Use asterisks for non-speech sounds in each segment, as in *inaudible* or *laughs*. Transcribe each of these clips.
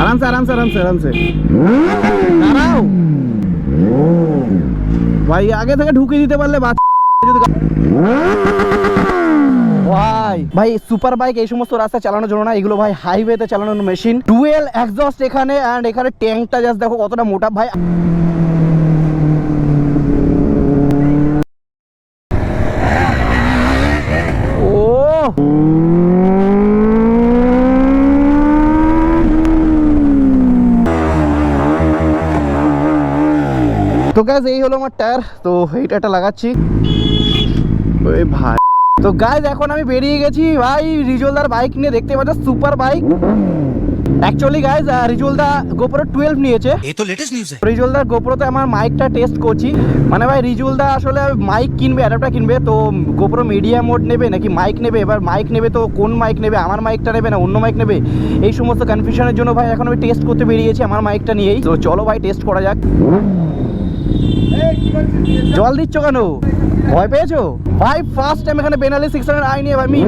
আরামসে আরামসে আরামসে আরামসে। দাঁড়াও। ভাই, আগে থেকে ঢুকে দিতে পারলে ভাই ভাই সুপার বাইক এই সমস্ত রাস্তা চালানোর জন্য না। এগুলো ভাই হাইওয়েতে চালানোর মেশিন টুয়েল এক্সস্ট এখানে অ্যান্ড এখানে ট্যাঙ্কটা জাস্ট দেখো কতটা মোটা। ভাই ও তো গ্যাস এই হলো আমার টায়ার তো এইটা লাগাচ্ছি। ওই ভাই। তো গ্যাস এখন আমি বেরিয়ে গেছি। ভাই রিজলদার বাইক নিয়ে দেখতে পাচ্ছ super bike actually guys twelve নিয়েছে। আমার মাইকটা টেস্ট করছি। মানে ভাই আসলে মাইক কিনবে কিনবে তো গোপ্রো নেবে নাকি মাইক নেবে? এবার মাইক নেবে তো কোন মাইক নেবে? আমার মাইকটা নেবে না অন্য মাইক নেবে? এই সমস্ত কনফিউশনের জন্য ভাই এখন টেস্ট করতে বেরিয়েছি আমার মাইকটা নিয়েই। তো চলো ভাই টেস্ট করা যাক। জল দিচ্ছ কেন? ভয় পেয়েছ? ভাই ফার্স্ট টাইম এখানে বেনালি সিক্স হান্ড্রেড আই নিয়ে আমি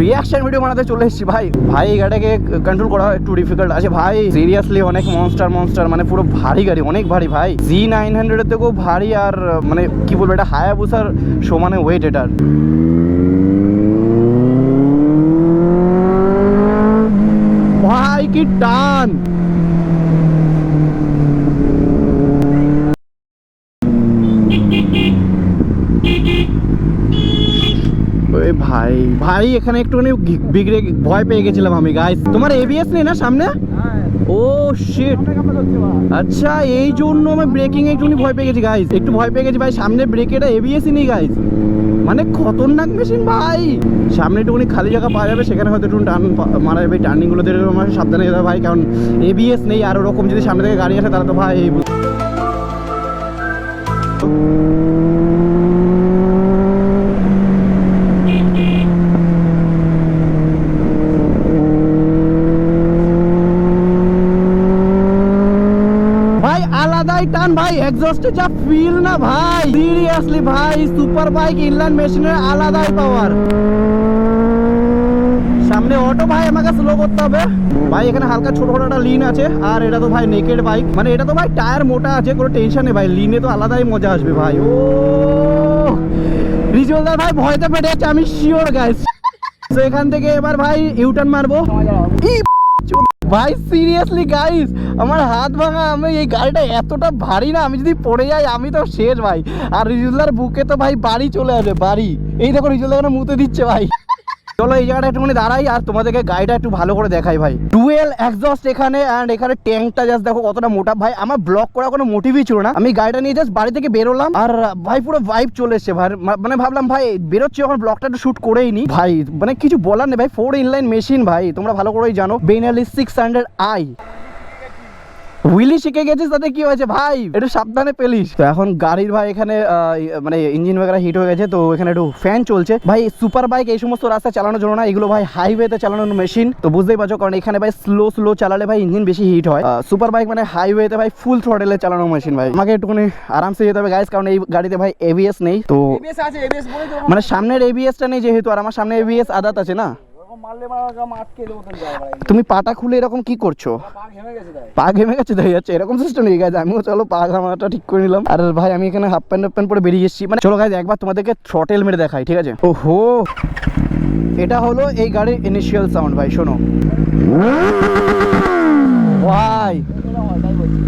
রিয়াকশন ভিডিও বানাতে চলে এসেছি, ভাই। ভাই, এই গাড়িটাকে কন্ট্রোল করা একটু ডিফিকাল্ট আছে, ভাই। সিরিয়াসলি অনেক মনস্টার মনস্টার মানে পুরো ভারী গাড়ি, অনেক ভারী, ভাই। জি নাইন হান্ড্রেডের থেকেও ভারী আর মানে কি বলব, এটা হায়াবুসার সমানে ওয়েট এটার। ভাই, কি টান ওই ভাই ভাই এখানে একটুখানি বিগড়ে ভয় পেয়ে গেছিলাম আমি গাইস তোমার এবিএস নেই না সামনে? ও শিট আচ্ছা এই জন্য আমি ব্রেকিং একটুখানি ভয় পেয়ে গেছি গাইস একটু ভয় পেয়ে গেছি ভাই। সামনে ব্রেকেটা এবিএসই নেই গাইস মানে খতরনাক মেশিন ভাই। সামনে একটুখানি খালি জায়গা পাওয়া যাবে সেখানে হয়তো একটু টার্ন মারা যাবে টার্নিংগুলোতে আমার সাবধানে যেতে ভাই। কারণ এবিএস নেই আর ওরকম যদি সামনে থেকে গাড়ি আসে তাহলে তো ভাই ভাই আলাদাই টান ভাই এক্সস্টে যা ফিল না ভাই। সিরিয়াসলি ভাই সুপার বাইক ইনলাইন মেশিনের আলাদাই পাওয়ার সামনে অটো ভাই আমাকে স্লো করতে হবে। ভাই এখানে হালকা ছোট ছোট একটা লিন আছে আর এটা তো ভাই নেকেড বাইক মানে এটা তো ভাই টায়ার মোটা আছে কোনো টেনশন নেই ভাই। লিনে তো আলাদাই মজা আসবে ভাই। ও রিজুয়ালদার ভাই ভয়তে পেটে যাচ্ছে আমি শিওর গাইস *laughs* তো এখান থেকে এবার ভাই ইউটার্ন মারবো। ভাই সিরিয়াসলি গাইস আমার হাত ভাঙা, আমি এই গাড়িটা এতটা ভারী না, আমি যদি পড়ে যাই, আমি তো শেষ ভাই। আর রিজুলার বুকে তো ভাই বাড়ি চলে আসবে বাড়ি। এই দেখো, রিজুলার মুতে দিচ্ছে ভাই। চলো এই জায়গাটা একটুখানি দাঁড়াই আর তোমাদেরকে গাড়িটা একটু ভালো করে দেখাই ভাই। টুয়েল এক্সস্ট এখানে অ্যান্ড এখানে ট্যাঙ্কটা জাস্ট দেখো কতটা মোটা। ভাই, আমার ব্লক করার কোনো মোটিভই ছিল না। আমি গাড়িটা নিয়ে জাস্ট বাড়ি থেকে বেরোলাম আর, ভাই, পুরো ভাইব চলে এসছে ভাই। মানে ভাবলাম, ভাই, বেরোচ্ছি, এখন ব্লকটা একটু শ্যুট করেই নি। ভাই মানে কিছু বলার নেই ভাই ফোর ইনলাইন মেশিন ভাই, তোমরা ভালো করেই জানো। Benelli six hundred I wheelie শিখে গেছিস তাতে কি হয়েছে ভাই? একটু সাবধানে পেলিস। তো এখন গাড়ির ভাই এখানে মানে ইঞ্জিন বগেরা হিট হয়ে গেছে তো এখানে একটু ফ্যান চলছে। ভাই সুপার বাইক এই সমস্ত রাস্তা চালানোর জন্য না এগুলো ভাই হাইওয়েতে চালানোর মেশিন তো বুঝতেই পারছ কারণ এখানে ভাই স্লো স্লো চালালে ভাই ইঞ্জিন বেশি হিট হয়। সুপার বাইক মানে হাইওয়েতে ভাই ফুল থ্রটেলে চালানো মেশিন ভাই। আমাকে একটুখানি আরামসে যেতে হবে গাইস কারণ এই গাড়িতে ভাই এবিএস নেই। তো মানে সামনের এবিএসটা নেই যেহেতু আর আমার সামনে এবিএস আদাত আছে না। তুমি পাটা খুলে এরকম কি করছ? পা ঘেমে গেছে তাই। গেছে যাচ্ছে এরকম সিস্টেম নেই গাইজ আমিও চলো পা ঘামাটা ঠিক করে নিলাম। আর ভাই আমি এখানে হাফ প্যান্ট হাফ প্যান্ট পরে বেরিয়ে এসেছি। মানে চলো গাইজ একবার তোমাদেরকে থ্রটেল মেরে দেখাই ঠিক আছে? ওহো! এটা হলো এই গাড়ির ইনিশিয়াল সাউন্ড ভাই শোনো। ভাই তাই বলছি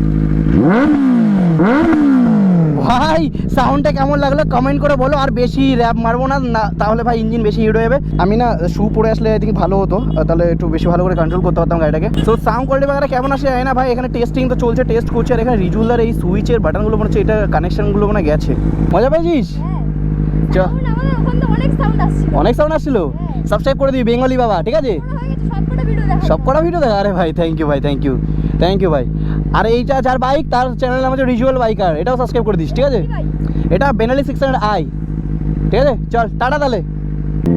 ভাই সাউন্ডটা কেমন লাগল? কমেন্ট করে বলো। আর বেশি র্যাপ মারবো না না তাহলে ভাই ইঞ্জিন বেশি হিট হয়ে যাবে। আমি না শু পরে আসলে আই থিঙ্ক ভালো হতো। তাহলে একটু বেশি ভালো করে কন্ট্রোল করতে পারতাম গাড়িটাকে। সো সাউন্ড কোয়ালিটি বাগারে কেমন আসে না ভাই। এখানে টেস্টিং তো চলছে টেস্ট করছে। আর এখানে রিজুলার এই সুইচের বাটনগুলো মনে হচ্ছে এটা কানেকশনগুলো মনে গেছে। মজা পেয়েছিস? থেকে অনেক সাউন্ড আসছিল। সাবস্ক্রাইব করে দিবি বেঙ্গলি বাবা ঠিক আছে? সব কটা ভিডিও দেখা। আরে ভাই থ্যাংক ইউ ভাই থ্যাংক ইউ থ্যাংক ইউ ভাই। আর এইটা যার বাইক তার চ্যানেল নাম হচ্ছে রিজুয়াল বাইকার এটাও সাবস্ক্রাইব করে দিস, ঠিক আছে? এটা বেনালি সিক্স হান্ড্রেড আই ঠিক আছে? চল, টাটা তাহলে।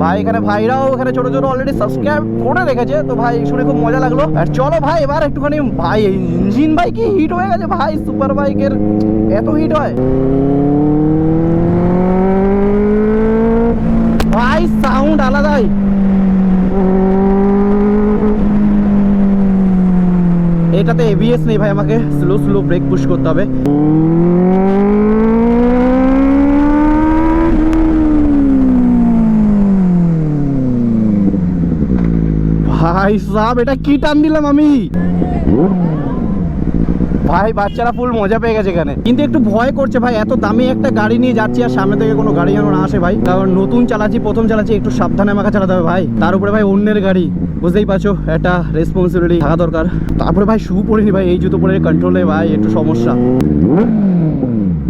ভাই, এখানে ভাইরাও এখানে ছোট ছোট অলরেডি সাবস্ক্রাইব করে রেখেছে, তো ভাই শুনে খুব মজা লাগল। আর চলো ভাই, এবার একটুখানি, ভাই ইঞ্জিন বাইকই হিট হয়ে গেছে? ভাই সুপার বাইকের এত হিট হয় ভাই সাউন্ড আলাদাই এটাতে এবিএস নেই ভাই, আমাকে স্লো স্লো ব্রেক পুশ করতে হবে। ভাই সাহেব, এটা কি টান দিলাম আমি? ভাই, বাচ্চারা ফুল মজা পেয়ে গেছে এখানে। কিন্তু একটু ভয় করছে ভাই, এত দামি একটা গাড়ি নিয়ে যাচ্ছি আর সামনে থেকে কোনো গাড়ি যেন না আসে ভাই। কারণ নতুন চালাচ্ছি, প্রথম চালাচ্ছি, একটু সাবধানে আমাকে চালাতে হবে ভাই। তার উপরে ভাই অন্যের গাড়ি, বুঝতেই পারছ, একটা রেসপন্সিবিলিটি থাকা দরকার। তারপরে ভাই শু পরিনি ভাই, এই জুতো পরে কন্ট্রোলে ভাই, একটু সমস্যা।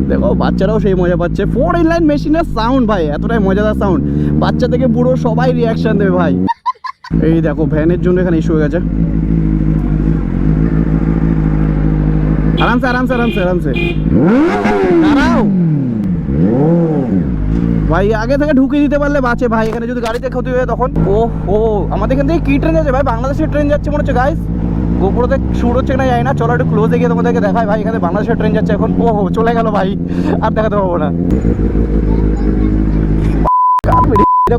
দেখো, বাচ্চারাও সেই মজা পাচ্ছে। ফোর ইন লাইন মেশিনের সাউন্ড ভাই, এতটাই মজাদার সাউন্ড বাচ্চা থেকে বুড়ো সবাই রিয়াকশন দেবে ভাই। এই দেখো ভ্যানের জন্য এখানে ইস্যু হয়ে গেছে। আরামসে আরামসে আরামসে আরামসে। দাঁড়াও। ভাই, আগে থেকে ঢুকিয়ে দিতে পারলে বাঁচে। ভাই, এখানে যদি গাড়িতে ক্ষতি হয়ে তখন। ও ও আমাদের এখান থেকে কি ট্রেন যাচ্ছে? ভাই, বাংলাদেশের ট্রেন যাচ্ছে মনে হচ্ছে গাইস গোপুরতে শুট হচ্ছে কিনা জানি না। চলো একটু ক্লোজে গিয়ে তোমাদেরকে দেখায় ভাই, এখানে বাংলাদেশের ট্রেন যাচ্ছে এখন। ও চলে গেল ভাই। আর দেখাতে পাবো না।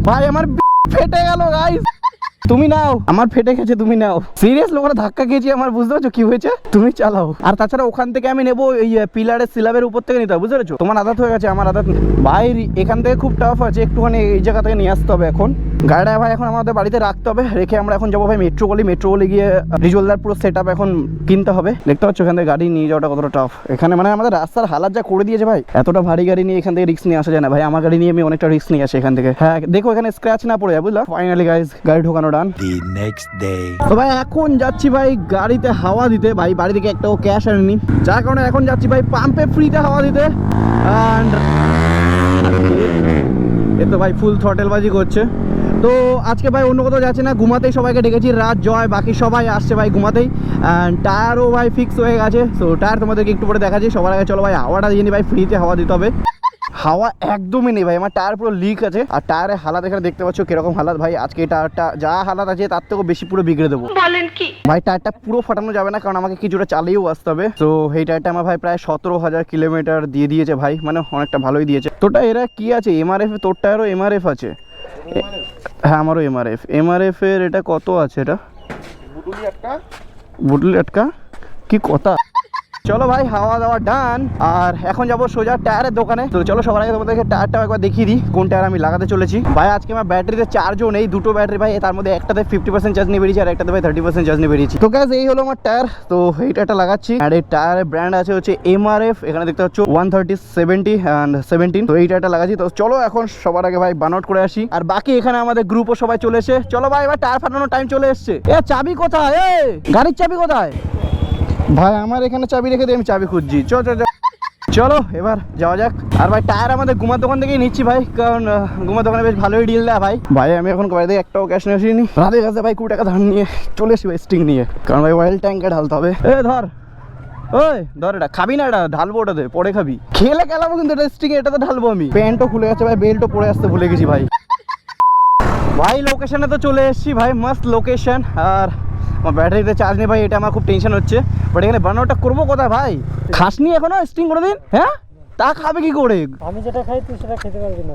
ভাই, আমার ফেটে গেল গাইস তুমি নাও। আমার ফেটে গেছে, তুমি নাও। সিরিয়াস ওখানে ধাক্কা খেয়েছি, আমার বুঝতে পারছ? কি হয়েছে? তুমি চালাও। আর তাছাড়া ওখান থেকে আমি নেব এই পিলারের সিলাবের উপর থেকে নিতে হবে, বুঝতে পেরেছ? তোমার আদাত হয়ে গেছে, আমার আদাত ভাই এখান থেকে খুব টাফ আছে, একটুখানি এই জায়গা থেকে নিয়ে আসতে হবে এখন। গাড়িটা ভাই এখন আমাদের বাড়িতে রাখতে হবে, রেখে আমরা এখন যাব ভাই মেট্রো গলি। মেট্রো গলি গিয়ে রিজলদার পুরো সেট এখন কিনতে হবে। দেখতে পাচ্ছ, এখান থেকে গাড়ি নিয়ে যাওয়াটা কতটা টাফ এখানে মানে আমাদের রাস্তার হালাত যা করে দিয়েছে ভাই, এতটা ভারী গাড়ি নিয়ে এখান থেকে রিস্ক নিয়ে আসা যায় না। ভাই, আমার গাড়ি নিয়ে আমি অনেকটা রিস্ক নিয়ে আসি এখান থেকে। হ্যাঁ দেখো এখানে স্ক্র্যাচ না পড়ে যায়, বুঝলা? ফাইনালি গাইজ গাড়ি ঢোকানো ডান the next day. তো ভাই এখন যাচ্ছি ভাই গাড়িতে হাওয়া দিতে। ভাই বাড়ি থেকে একটাও ক্যাশ আনেনি। যার কারণে এখন যাচ্ছি ভাই পাম্পে ফ্রিতে হাওয়া দিতে। অ্যান্ড এ তো ভাই ফুল থ্রটেলবাজি করছে। তো আজকে ভাই অন্য কোথাও যাচ্ছে না। ঘুমাতেই সবাইকে ডেকেছি। রাত জয় বাকি সবাই আসছে ভাই ঘুমাতেই। অ্যান্ড টায়ারও ভাই ফিক্স হয়ে গেছে। তো টায়ার তোমাদেরকে একটু পরে দেখাচ্ছি। সবার আগে চলো ভাই হাওয়াটা দিয়ে নি ভাই ফ্রিতে হাওয়া দিতে হবে। হাওয়া একদমই নেই ভাই আমার টায়ার পুরো লিক আছে। আর টায়ারের হালাত এখানে দেখতে পাচ্ছ কীরকম হালাত ভাই আজকে এই টায়ারটা যা হালাত আছে তার থেকেও বেশি পুরো বিগড়ে দেবো। ভাই টায়ারটা পুরো ফাটানো যাবে না কারণ আমাকে কিছুটা চালিয়েও আসতে হবে। তো এই টায়ারটা আমার ভাই প্রায় সতেরো হাজার কিলোমিটার দিয়ে দিয়েছে ভাই মানে অনেকটা ভালোই দিয়েছে। তোটা এরা কি আছে? এমআরএফ তোর টায়ারও এমআরএফ আছে? হ্যাঁ আমারও এমআরএফ এমআরএফ এর এটা কত আছে এটা? বুটলি আটকা? কি কথা? চলো ভাই হাওয়া দাওয়া ডান আর এখন যাব সোজা টায়ারের দোকানে। তো চলো সবার আগে তোমাদেরকে টায়ারটা একবার দেখিয়ে দিই, কোন টায়ার আমি লাগাতে চলেছি। ভাই, আজকে আমার ব্যাটারিতে চার্জও নেই, দুটো ব্যাটারি ভাই, তার মধ্যে একটাতে ফিফটি পার্সেন্ট চার্জ নিয়ে বেরিয়েছি, আর একটাতে ভাই থার্টি পার্সেন্ট চার্জ নিয়ে বেরিয়েছি। তো গ্যাস এই হলো আমার টায়ার, তো এই টায়ারটা লাগাচ্ছি। আর এই টায়ারের ব্র্যান্ড আছে হচ্ছে এমআরএফ এখানে দেখতে পাচ্ছ one thirty seventy and seventeen তো এই টায়ারটা লাগাচ্ছি, তো চলো এখন সবার আগে ভাই বানআউট করে আসি। আর বাকি এখানে আমাদের গ্রুপও সবাই চলে এসে চলো ভাই, এবার টায়ার ফাটানোর টাইম চলে এসছে। এ, চাবি কোথায়? এ, গাড়ির চাবি কোথায়? ভাই, আমার এখানে চাবি রেখে দিয়ে আমি চাবি খুঁজছি। চ চ চ। চলো, এবার যাওয়া যাক। আর ভাই, টায়ার আমাদের গুমার দোকান থেকেই নিচ্ছি ভাই, কারণ গুমার দোকানে বেশ ভালোই ডিল দেয় ভাই। ভাই, আমি এখন বাড়িতে একটাও ক্যাশ নিয়ে আসিনি। রাতের কাছে ভাই, কুড়ি টাকা ধান নিয়ে চলে এসি ভাই স্টিং নিয়ে। কারণ ভাই অয়েল ট্যাঙ্কে ঢালতে হবে। এ, ধর। ওই, ধর এটা। খাবি না এটা? ঢালবো ওটাতে, পরে খাবি। খেলে গেলাম কিন্তু এটা স্টিং এটাতে ঢালবো আমি। প্যান্টও খুলে গেছে ভাই বেল্টও পরে আসতে ভুলে গেছি ভাই। ভাই লোকেশনে তো চলে এসেছি ভাই মাস্ট লোকেশন আর আমার ব্যাটারিতে চার্জ নেই ভাই, এটা আমার খুব টেনশন হচ্ছে। বাট এখানে বানানোটা করব কোথায় ভাই? খাসনি এখনও স্টিং করে দিন হ্যাঁ? তা খাবে কি করে? আমি যেটা খাই, তুই সেটা খেতে পারবি না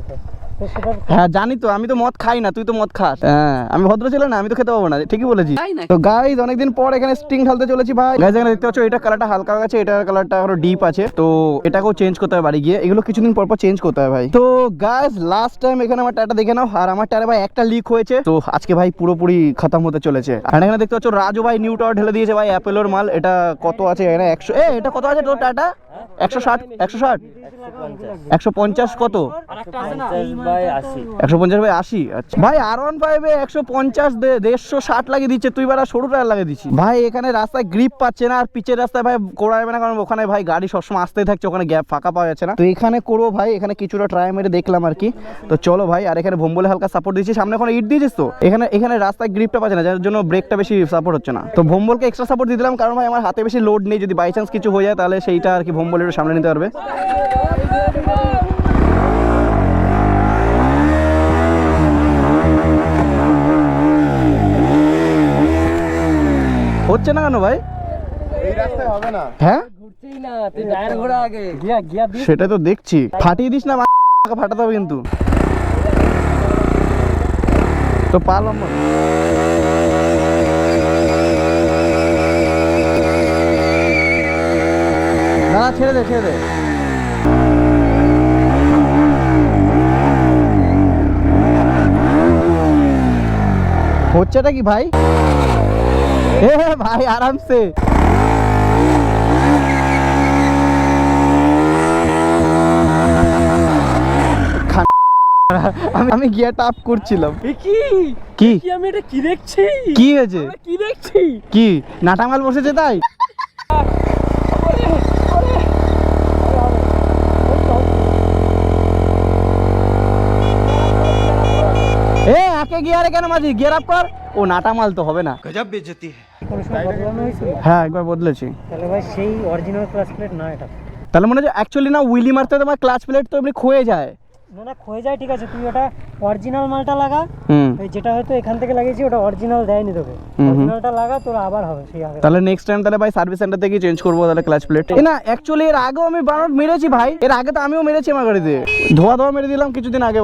হ্যাঁ জানি তো আমি তো মদ খাই না তুই তো মদ খাস। হ্যাঁ আমি ভদ্র ছিল না আমি তো খেতে পাবো না ঠিকই বলেছি তো গাইজ অনেকদিন পর এখানে স্টিং ঢালতে চলেছি ভাই। গাইজ এখানে দেখতে পাচ্ছ এটা কালারটা হালকা হয়ে গেছে এটার কালারটা আরও ডিপ আছে। তো এটাকেও চেঞ্জ করতে হবে বাড়ি গিয়ে। এগুলো কিছুদিন পর পর চেঞ্জ করতে হবে ভাই। তো গাইজ লাস্ট টাইম এখানে আমার টায়ারটা দেখে নাও। আর আমার টায়ারে ভাই একটা লিক হয়েছে। তো আজকে ভাই পুরোপুরি খতম হতে চলেছে। আর এখানে দেখতে পাচ্ছ রাজু ভাই নিউ টাওয়ার ঢেলে দিয়েছে ভাই অ্যাপেলোর মাল। এটা কত আছে এখানে? একশো এ এটা কত আছে তোর টায়ারটা একশো ষাট? একশো ষাট? একশো পঞ্চাশ কত? আচ্ছা। ভাই আর ওয়ান একশো পঞ্চাশ দেড়শো ষাট লাগিয়ে দিচ্ছে। তুই সরু লাগিয়ে ভাই, এখানে রাস্তায় গ্রিপ পাচ্ছে না। আর পিচের রাস্তায় ভাই না, কারণ ওখানে ভাই গাড়ি সবসময় আসতেই থাকছে। ওখানে গ্যাপ ফাঁকা পাওয়া যাচ্ছে না। তো এখানে করব ভাই, এখানে কিছুটা ট্রাই মেরে দেখলাম আর কি। তো চলো ভাই, আর এখানে ভোম্বলে হালকা সাপোর্ট দিচ্ছি। সামনে এখন ইট দিয়েছিস তো? এখানে এখানে রাস্তায় গ্রিপটা পাচ্ছে না, যার জন্য ব্রেকটা বেশি সাপোর্ট হচ্ছে না। তো ভোম্বলকে এক্সট্রা সাপোর্ট দিয়ে দিলাম, কারণ ভাই আমার হাতে বেশি লোড নেই। যদি বাই চান্স কিছু হয়ে যায়, তাহলে সেইটা আর কি ভোম্বল একটু সামনে নিতে পারবে। হচ্ছে না কেন ভাই? হ্যাঁ? ঘুরছেই না তুই টায়ার ঘোরা আগে। গিয়া গিয়া দি সেটা তো দেখছি। ফাটিয়ে দিস না ফাটাতে হবে কিন্তু। তো পা লম্বা ছেড়ে দে ছেড়ে দে। হচ্ছেটা কি ভাই? এ ভাই আরামসে। আমি গিয়ারটা আপ করছিলাম। কি? কি আমি এটা কি দেখছি? কি হয়েছে? কি দেখছি? কি? নাটামাল বসেছে তাই? গিয়ারে কেন মাঝি গিয়ার আপ কর। ও নাটামাল তো হবে না। বদলানো হয়েছিল? হ্যাঁ একবার বদলেছি। তাহলে ভাই সেই অরিজিনাল ক্লাস প্লেট না এটা। তাহলে মনে হচ্ছে অ্যাকচুয়ালি না উইলি মারতে তোমার ক্লাচ প্লেট তো এমনি ক্ষয়ে যায়। না না ক্ষয়ে যায় ঠিক আছে তুই ওটা অরিজিনাল মালটা লাগা। যেটা হয়তো এখান থেকে লাগিয়েছি ওটা অরিজিনাল দেয়নি তোকে। অরিজিনালটা লাগা তোর আবার হবে সেই আগে তাহলে নেক্সট টাইম তাহলে ভাই সার্ভিস সেন্টার থেকে চেঞ্জ করব তাহলে ক্লাচ প্লেট না অ্যাকচুয়ালি এর আগেও আমি বারোট মেরেছি ভাই। এর আগে তো আমিও মেরেছি আমার গাড়িতে। ধোয়া ধোয়া মেরে দিলাম কিছুদিন আগে।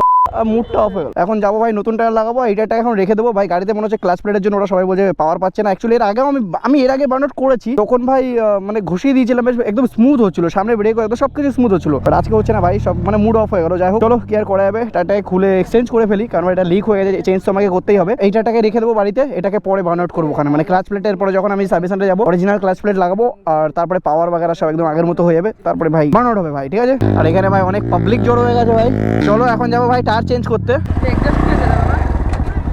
মুডটা অফ হয়ে এখন যাব ভাই, নতুন টায়ার লাগাবো এই টায়ারটা এখন রেখে দেবো। ভাই, গাড়িতে মনে হচ্ছে ক্লাচ প্লেটের জন্য ওরা সবাই বলছে পাওয়ার পাচ্ছে না। অ্যাকচুয়ালি এর আগেও আমি আমি এর আগে বার্নআউট করেছি, তখন ভাই মানে ঘুষিয়ে দিয়েছিলাম, বেশ একদম স্মুথ হচ্ছিল। সামনে ব্রেক একদম সব কিছু স্মুথ হচ্ছিল। বাট আজকে হচ্ছে না ভাই, সব মানে মুড অফ হয়ে গেল। যাই হোক, চলো, কি আর করা যাবে? টাটাকে খুলে এক্সচেঞ্জ করে ফেলি, কারণ এটা লিক হয়ে গেছে চেঞ্জ তো আমাকে করতেই হবে। এই টাটাকে রেখে দেবো বাড়িতে, এটাকে পরে বার্ন আউট করব ওখানে। মানে ক্লাচ প্লেটের পরে যখন আমি সার্ভিস সেন্টারে যাব অরিজিনাল ক্লাচ প্লেট লাগাবো, আর তারপরে পাওয়ার বাগেরা সব একদম আগের মতো হয়ে যাবে। তারপরে ভাই বার্নআউট হবে ভাই, ঠিক আছে? আর এখানে ভাই অনেক পাবলিক জড়ো হয়ে গেছে ভাই। চলো, এখন যাব ভাই টায়ার চেঞ্জ করতে?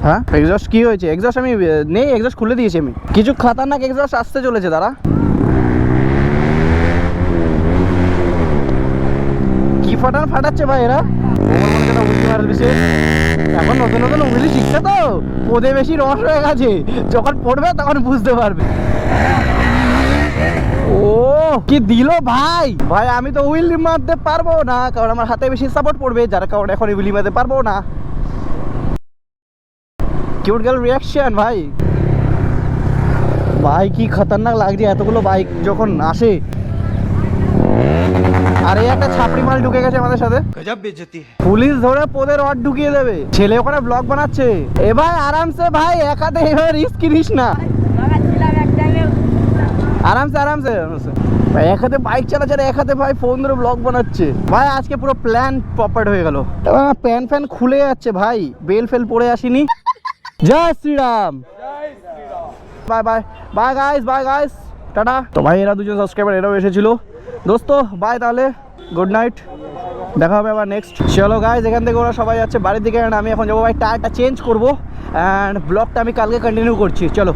হ্যাঁ? এক্সস্ট কি হয়েছে? এক্সস্ট আমি নেই এক্সস্ট খুলে দিয়েছি আমি। কিছু খাতারনাক এক্সস্ট আসতে চলেছে তারা কি ফাটান ফাটাচ্ছে ভাই এরা। এখন নতুন নতুন উঙ্গলি শিখছে তো? পদে বেশি রস হয়ে গেছে। যখন পড়বে তখন বুঝতে পারবে। ও। কি দিল ভাই? ভাই আমি তো উইল মারতে পারব না কারণ আমার হাতে বেশি সাপোর্ট পড়বে যার কারণে এখন উইল মারতে পারব না। কিউট গার্ল রিয়াকশন ভাই। ভাই কি খতরনাক লাগছে এতগুলো বাইক যখন আসে। আরে একটা ছাপড়ি মাল ঢুকে গেছে আমাদের সাথে। পুলিশ ধরে পোদের রড ঢুকিয়ে দেবে। ছেলে ওখানে ব্লগ বানাচ্ছে। এ ভাই আরামসে ভাই এক হাতে এবার রিস্ক নিস না। আরামসে আরামসে। আরামসে ভাই, এক হাতে বাইক চালাচ্ছে আর এক হাতে ভাই ফোন ধরে ব্লগ বানাচ্ছে। ভাই, আজকে পুরো প্ল্যান প্রপার্ট হয়ে গেল। প্যান ফ্যান খুলে যাচ্ছে ভাই। বেল ফেল পড়ে আসিনি। জয় Shri Ram. Bye bye bye guys bye guys tata. তো ভাই, এরা দুজন সাবস্ক্রাইবার এরাও এসেছিল। দোস্ত বাই তাহলে। গুড নাইট দেখা হবে আবার নেক্সট চলো গাইজ এখান থেকে ওরা সবাই যাচ্ছে বাড়ির দিকে। আমি এখন যাব ভাই টায়ারটা চেঞ্জ করব। অ্যান্ড ব্লগটা আমি কালকে কন্টিনিউ করছি। চলো।